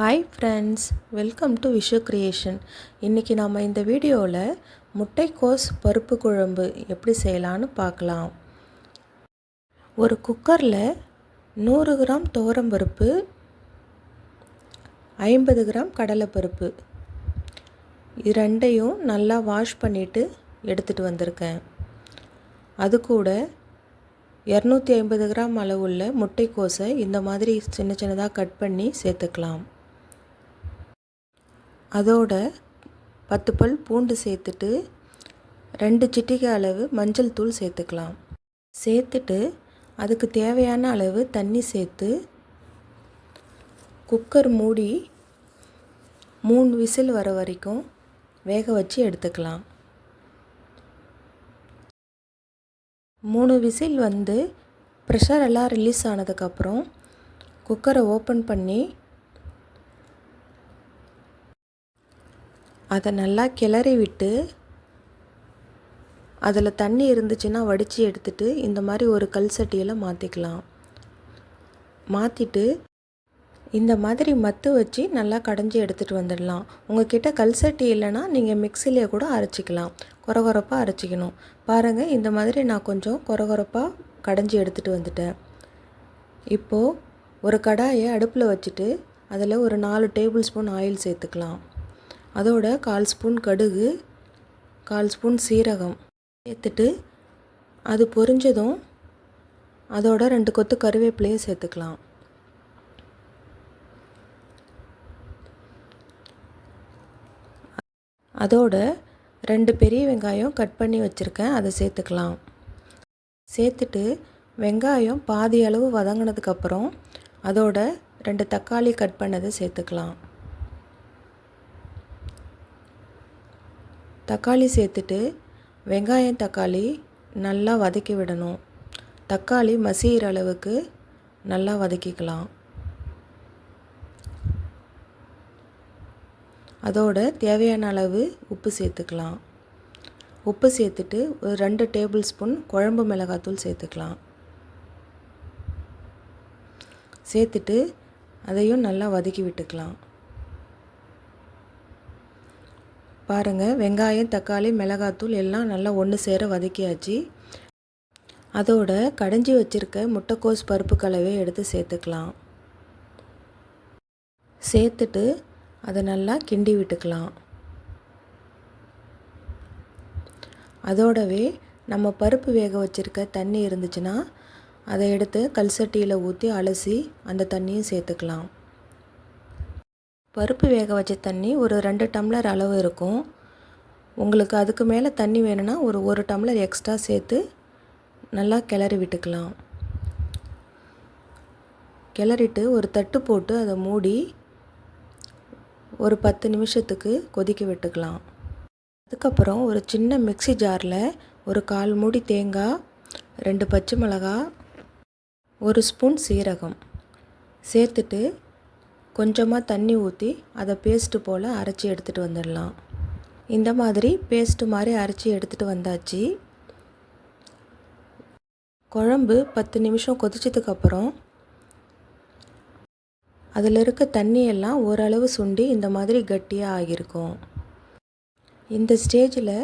Hi friends welcome to Vishu creation இன்றைக்கி நாம் இந்த வீடியோவில் முட்டைக்கோஸ் பருப்பு குழம்பு எப்படி செய்யலான்னு பார்க்கலாம். ஒரு குக்கரில் நூறு கிராம் துவரம்பருப்பு ஐம்பது கிராம் கடலைப்பருப்பு இது ரெண்டையும் நல்லா வாஷ் பண்ணிவிட்டு எடுத்துகிட்டு வந்திருக்கேன். அது கூட இரநூத்தி ஐம்பது கிராம் அளவுள்ள முட்டைக்கோஸை இந்த மாதிரி சின்ன சின்னதாக கட் பண்ணி சேர்த்துக்கலாம். அதோட பத்து பல் பூண்டு சேர்த்துட்டு ரெண்டு சிட்டிகை அளவு மஞ்சள் தூள் சேர்த்துக்கலாம். சேர்த்துட்டு அதுக்கு தேவையான அளவு தண்ணி சேர்த்து குக்கர் மூடி மூணு விசில் வர வரைக்கும் வேக வச்சு எடுத்துக்கலாம். மூணு விசில் வந்து ப்ரெஷர் எல்லாம் ரிலீஸ் ஆனதுக்கப்புறம் குக்கரை ஓப்பன் பண்ணி அதை நல்லா கிளறி விட்டு அதில் தண்ணி இருந்துச்சுன்னா வடித்து எடுத்துட்டு இந்த மாதிரி ஒரு கல் சட்டியில் மாற்றிக்கலாம் மாற்றிட்டு இந்த மாதிரி மத்து வச்சு நல்லா கடைஞ்சி எடுத்துகிட்டு வந்துடலாம். உங்ககிட்ட கல் சட்டி இல்லைன்னா நீங்கள் மிக்சிலே கூட அரைச்சிக்கலாம். குறகுறப்பாக அரைச்சிக்கணும். பாருங்கள் இந்த மாதிரி நான் கொஞ்சம் குறகுறப்பாக கடைஞ்சி எடுத்துகிட்டு வந்துட்டேன். இப்போது ஒரு கடாயை அடுப்பில் வச்சுட்டு அதில் ஒரு நாலு டேபிள் ஸ்பூன் ஆயில் சேர்த்துக்கலாம். அதோட கால் ஸ்பூன் கடுகு கால் ஸ்பூன் சீரகம் சேர்த்துட்டு அது பொரிஞ்சதும் அதோட ரெண்டு கொத்து கருவேப்பிலையும் சேர்த்துக்கலாம். அதோட ரெண்டு பெரிய வெங்காயம் கட் பண்ணி வச்சுருக்கேன் அதை சேர்த்துக்கலாம். சேர்த்துட்டு வெங்காயம் பாதி அளவு வதங்கினதுக்கப்புறம் அதோட ரெண்டு தக்காளி கட் பண்ணதை சேர்த்துக்கலாம். தக்காளி சேர்த்துட்டு வெங்காயம் தக்காளி நல்லா வதக்கி விடணும். தக்காளி மசிகிற அளவுக்கு நல்லா வதக்கிக்கலாம். அதோட தேவையான அளவு உப்பு சேர்த்துக்கலாம். உப்பு சேர்த்துட்டு ஒரு ரெண்டு டேபிள் ஸ்பூன் குழம்பு மிளகாத்தூள் சேர்த்துக்கலாம். சேர்த்துட்டு அதையும் நல்லா வதக்கி விட்டுக்கலாம். பாருங்கள் வெங்காயம் தக்காளி மிளகாத்தூள் எல்லாம் நல்லா ஒன்று சேர வதக்கியாச்சு. அதோட கடைஞ்சி வச்சுருக்க முட்டைக்கோஸ் பருப்பு கலவை எடுத்து சேர்த்துக்கலாம். சேர்த்துட்டு அதை நல்லா கிண்டி விட்டுக்கலாம். அதோடவே நம்ம பருப்பு வேக வச்சுருக்க தண்ணி இருந்துச்சுன்னா அதை எடுத்து கல் சட்டியில் ஊற்றி அலசி அந்த தண்ணியும் சேர்த்துக்கலாம். பருப்பு வேக வச்ச தண்ணி ஒரு ரெண்டு டம்ளர் அளவு இருக்கும். உங்களுக்கு அதுக்கு மேலே தண்ணி வேணும்னா ஒரு ஒரு டம்ளர் எக்ஸ்ட்ரா சேர்த்து நல்லா கிளறி விட்டுக்கலாம். கிளறிட்டு ஒரு தட்டு போட்டு அதை மூடி ஒரு பத்து நிமிஷத்துக்கு கொதிக்க விட்டுக்கலாம். அதுக்கப்புறம் ஒரு சின்ன மிக்சி ஜாரில் ஒரு கால் மூடி தேங்காய் ரெண்டு பச்சை மிளகா ஒரு ஸ்பூன் சீரகம் சேர்த்துட்டு கொஞ்சமாக தண்ணி ஊற்றி அதை பேஸ்ட்டு போல் அரைச்சி எடுத்துகிட்டு வந்துடலாம். இந்த மாதிரி பேஸ்ட்டு மாதிரி அரைச்சி எடுத்துகிட்டு வந்தாச்சு. குழம்பு பத்து நிமிஷம் கொதிச்சதுக்கப்புறம் அதில் இருக்க தண்ணியெல்லாம் ஓரளவு சுண்டி இந்த மாதிரி கட்டியாக ஆகியிருக்கும். இந்த ஸ்டேஜில்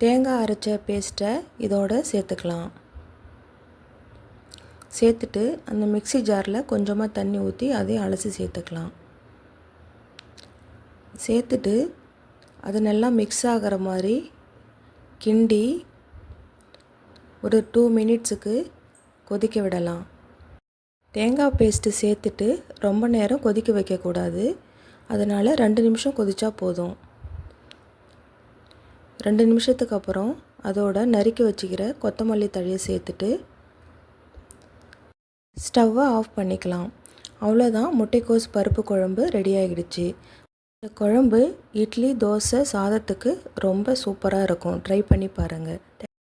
தேங்காய் அரைச்ச பேஸ்ட்டை இதோடு சேர்த்துக்கலாம். சேர்த்துட்டு அந்த மிக்சி ஜாரில் கொஞ்சமாக தண்ணி ஊற்றி அதையும் அலசி சேர்த்துக்கலாம். சேர்த்துட்டு அது நல்லா மிக்ஸ் ஆகிற மாதிரி கிண்டி ஒரு டூ மினிட்ஸுக்கு கொதிக்க விடலாம். தேங்காய் பேஸ்ட்டு சேர்த்துட்டு ரொம்ப நேரம் கொதிக்க வைக்கக்கூடாது. அதனால் ரெண்டு நிமிஷம் கொதித்தா போதும். ரெண்டு நிமிஷத்துக்கு அப்புறம் அதோட நறுக்கி வச்சுக்கிற கொத்தமல்லி தழையை சேர்த்துட்டு ஸ்டவ்வை ஆஃப் பண்ணிக்கலாம். அவ்வளோதான் முட்டைக்கோஸ் பருப்பு குழம்பு ரெடி ஆகிடுச்சு இந்த குழம்பு இட்லி தோசை சாதத்துக்கு ரொம்ப சூப்பராக இருக்கும். ட்ரை பண்ணி பாருங்கள்